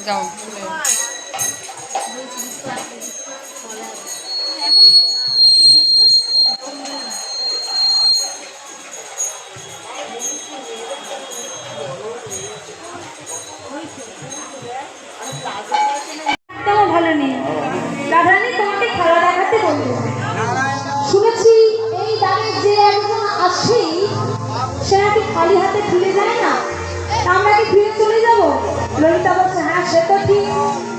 যাও। ভালো নেই। রাধারানী তোমাকে খেলা দেখাতে বলব শুনেছি যে একজন আসে সে নাকি খালি হাতে ফিরে যায় না? বলছে সে তো ঠিক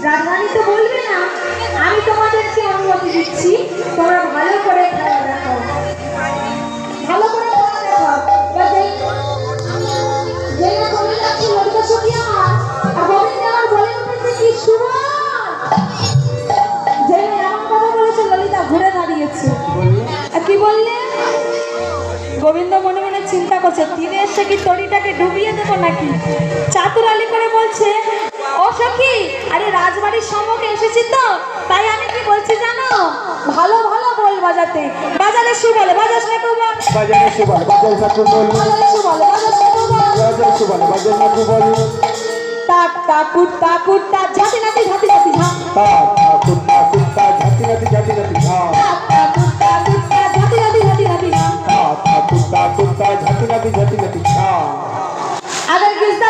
রাধারানী তো বলবে না, আমি তোমাদেরকে অনুমতি দিচ্ছি, তোমরা ভালো করে আর গোবিন্দ বললে? গোবিন্দ মনে মনে চিন্তা করছে তীরে এসে কি তরিটাকে ডুবিয়ে দেবো নাকি? চাতুরালি করে বলছে ও আরে রাজবাড়ির সম্মুখে এসেছি তো তাই আমি কি বলছি জানো ভালো ভালো বল বাজাতে বাজালে সু বলে বাজাস না কু বল বাজালে সু বলে বাজাল না কু বল বাজালে সু বলে বাজাস না বল বাজাল সু বলে বাজাল না কু বল টাক কুট টাক কুট নাতি ঝাঁটি নাতি হ্যাঁ টাক টাক কুট টাক কুট টাক ঝাঁটি নাতি ঝাঁটি নাতি ঝাঁ টাক টাক কুট টাক কুট নাতি ঝাঁটি নাতি হ্যাঁ টাক টাক কুট টাক কুট টাক ঝাঁটি নাতি ঝাঁটি নাতি ঝাঁ আদার কিস্তা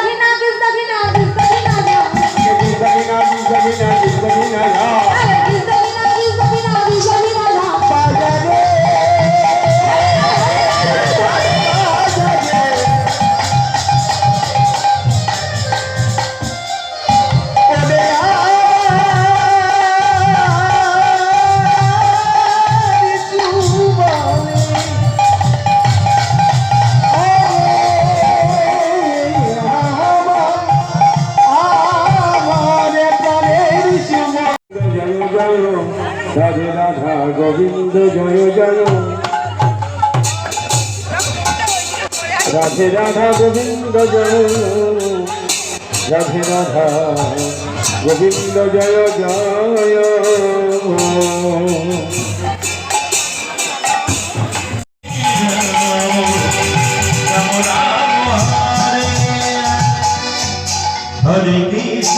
রাধে রাধা গোবিন্দ জয় জয়। রাধে রাধা গোবিন্দ, জয়। রাধে রাধা গোবিন্দ, জয় জয়। হরে।